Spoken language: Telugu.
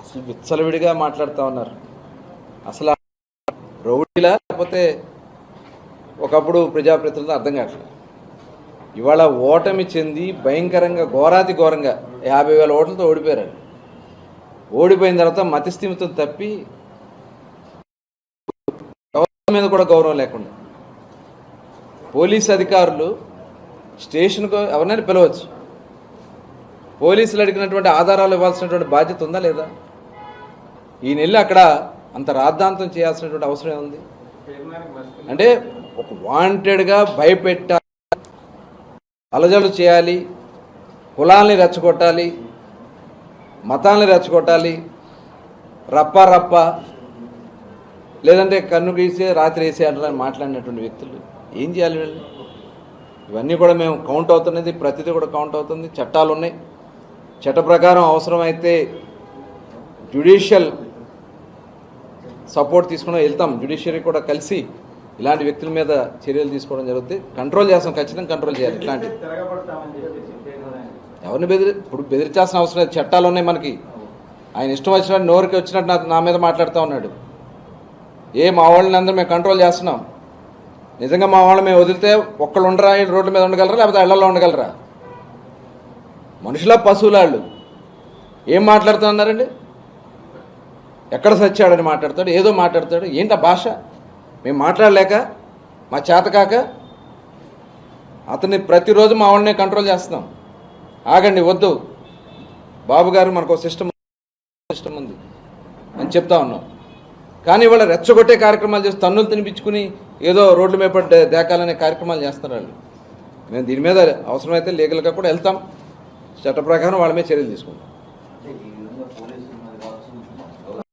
అసలు విచ్చలవిడిగా మాట్లాడుతూ ఉన్నారు. అసలు రౌడీలా లేకపోతే ఒకప్పుడు ప్రజాప్రతినిధులు అర్థం కావట్లేదు. ఇవాళ ఓటమి చెంది భయంకరంగా ఘోరాతి ఘోరంగా యాభై వేల ఓట్లతో ఓడిపోయారు ఓడిపోయిన తర్వాత మతిస్థిమితం తప్పి మీద కూడా గౌరవం లేకుండా పోలీస్ అధికారులు స్టేషన్కు ఎవరినైనా పిలవచ్చు. పోలీసులు అడిగినటువంటి ఆధారాలు ఇవ్వాల్సినటువంటి బాధ్యత ఉందా లేదా? ఈయన వెళ్ళి అక్కడ అంత రాద్ధాంతం చేయాల్సినటువంటి అవసరం ఉంది అంటే ఒక వాంటెడ్గా భయపెట్టాలి అలజలు చేయాలి కులాల్ని రెచ్చగొట్టాలి మతాల్ని రెచ్చగొట్టాలి రప్ప రప్ప లేదంటే కన్ను గీసే రాత్రి వేసే అంటారని మాట్లాడినటువంటి వ్యక్తులు ఏం చేయాలి వీళ్ళు ఇవన్నీ కూడా మేము కౌంట్ అవుతున్నది ప్రతిదీ కూడా కౌంట్ అవుతుంది. చట్టాలు ఉన్నాయి చట్ట ప్రకారం అవసరమైతే జ్యుడిషియల్ సపోర్ట్ తీసుకుని వెళ్తాం. జ్యుడిషియరీ కూడా కలిసి ఇలాంటి వ్యక్తుల మీద చర్యలు తీసుకోవడం జరుగుతుంది. కంట్రోల్ చేస్తాం ఖచ్చితంగా కంట్రోల్ చేయాలి ఇట్లాంటివి ఎవరిని బెదిరి ఇప్పుడు బెదిరించాల్సిన అవసరం లేదు. చట్టాలు ఉన్నాయి మనకి. ఆయన ఇష్టం వచ్చినట్టు నోరుకి వచ్చినట్టు నా నా మీద మాట్లాడుతూ ఉన్నాడు. ఏ మా వాళ్ళని అందరూ మేము కంట్రోల్ చేస్తున్నాం. నిజంగా మా వాళ్ళు మేము వదిలితే ఒక్కళ్ళు ఉండరా రోడ్ల మీద ఉండగలరా లేకపోతే ఇళ్ళలో ఉండగలరా? మనుషుల పశువులాళ్ళు. ఏం మాట్లాడుతున్నారండి? ఎక్కడ సచ్చాడని మాట్లాడతాడు? ఏదో మాట్లాడతాడు. ఏంటి ఆ భాష? మేము మాట్లాడలేక మా చేతకాక అతన్ని ప్రతిరోజు మా వాడినే కంట్రోల్ చేస్తున్నాం. ఆగండి వద్దు. బాబు గారు మనకు సిస్టమ్ సిస్టమ్ ఉంది. అని చెప్తా ఉన్నాం. కానీ ఇవాళ రెచ్చగొట్టే కార్యక్రమాలు చేసి తన్నులు తినిపించుకుని ఏదో రోడ్ల మీద పడ్డ దేకాలనే కార్యక్రమాలు చేస్తున్నారు వాళ్ళు మేము దీని మీద అవసరమైతే లీగల్గా కూడా వెళ్తాం. చట్ట ప్రకారం వాళ్ళ మీద చర్యలు తీసుకుంటాం.